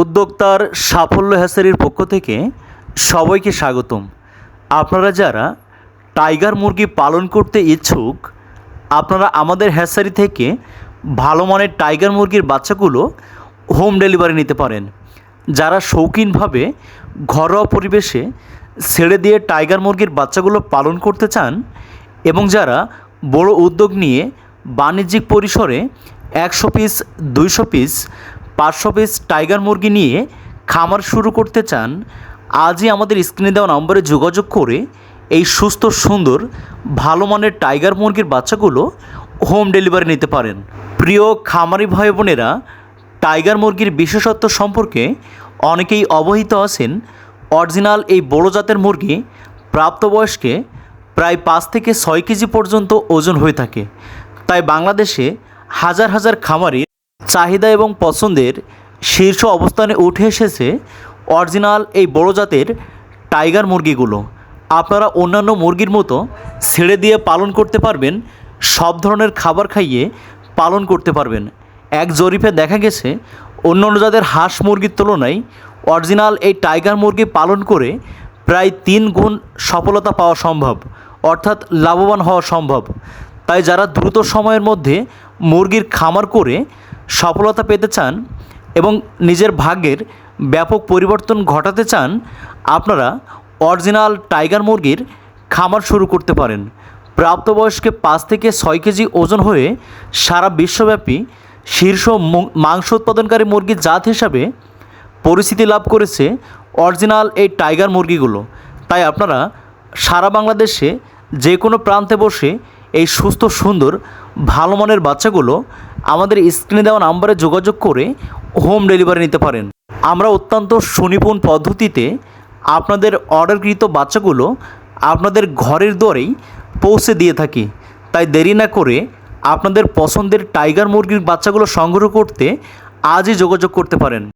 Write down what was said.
উদ্যোক্তার সাফল্য হ্যাসারির পক্ষ থেকে সবাইকে স্বাগতম। আপনারা যারা টাইগার মুরগি পালন করতে ইচ্ছুক, আপনারা আমাদের হ্যাসারি থেকে ভালো মানের টাইগার মুরগির বাচ্চাগুলো হোম ডেলিভারি নিতে পারেন। যারা শৌখিনভাবে ঘরোয়া পরিবেশে ছেড়ে দিয়ে টাইগার মুরগির বাচ্চাগুলো পালন করতে চান এবং যারা বড় উদ্যোগ নিয়ে বাণিজ্যিক পরিসরে একশো পিস, দুইশো পিস পাঁচশো পিস টাইগার মুরগি নিয়ে খামার শুরু করতে চান, আজই আমাদের স্ক্রিনে দেওয়া নম্বরে যোগাযোগ করে এই সুস্থ, সুন্দর, ভালো মানের টাইগার মুরগির বাচ্চাগুলো হোম ডেলিভারি নিতে পারেন। প্রিয় খামারি ভাই বোনেরা, টাইগার মুরগির বিশেষত্ব সম্পর্কে অনেকেই অবহিত আছেন। অরিজিনাল এই বড় জাতের মুরগি প্রাপ্তবয়স্কে প্রায় পাঁচ থেকে ছয় কেজি পর্যন্ত ওজন হয়ে থাকে। তাই বাংলাদেশে হাজার হাজার খামারির চাহিদা এবং পছন্দের শীর্ষ অবস্থানে উঠে এসেছে অরিজিনাল এই বড় জাতের টাইগার মুরগিগুলো। আপনারা অন্যান্য মুরগির মতো ছেড়ে দিয়ে পালন করতে পারবেন, সব ধরনের খাবার খাইয়ে পালন করতে পারবেন। এক জরিপে দেখা গেছে অন্য অন্য জাতের হাঁস মুরগির তুলনায় অরিজিনাল এই টাইগার মুরগি পালন করে প্রায় তিন গুণ সফলতা পাওয়া সম্ভব, অর্থাৎ লাভবান হওয়া সম্ভব। তাই যারা দ্রুত সময়ের মধ্যে মুরগির খামার করে সফলতা পেতে চান এবং নিজের ভাগ্যের ব্যাপক পরিবর্তন ঘটাতে চান, আপনারা অরিজিনাল টাইগার মুরগির খামার শুরু করতে পারেন। প্রাপ্তবয়স্কে পাঁচ থেকে ছয় কেজি ওজন হয়ে সারা বিশ্বব্যাপী শীর্ষ মাংস উৎপাদনকারী মুরগির জাত হিসাবে পরিচিতি লাভ করেছে অরিজিনাল এই টাইগার মুরগিগুলো। তাই আপনারা সারা বাংলাদেশে যে কোনো প্রান্তে বসে এই সুস্থ, সুন্দর, ভালো মানের বাচ্চাগুলো আমাদের স্ক্রিনে দেওয়া নাম্বারে যোগাযোগ করে হোম ডেলিভারি নিতে পারেন। আমরা অত্যন্ত সুনিপুণ পদ্ধতিতে আপনাদের অর্ডারকৃত বাচ্চাগুলো আপনাদের ঘরের দরেই পৌঁছে দিয়ে থাকি। তাই দেরি না করে আপনাদের পছন্দের টাইগার মুরগির বাচ্চাগুলো সংগ্রহ করতে আজই যোগাযোগ করতে পারেন।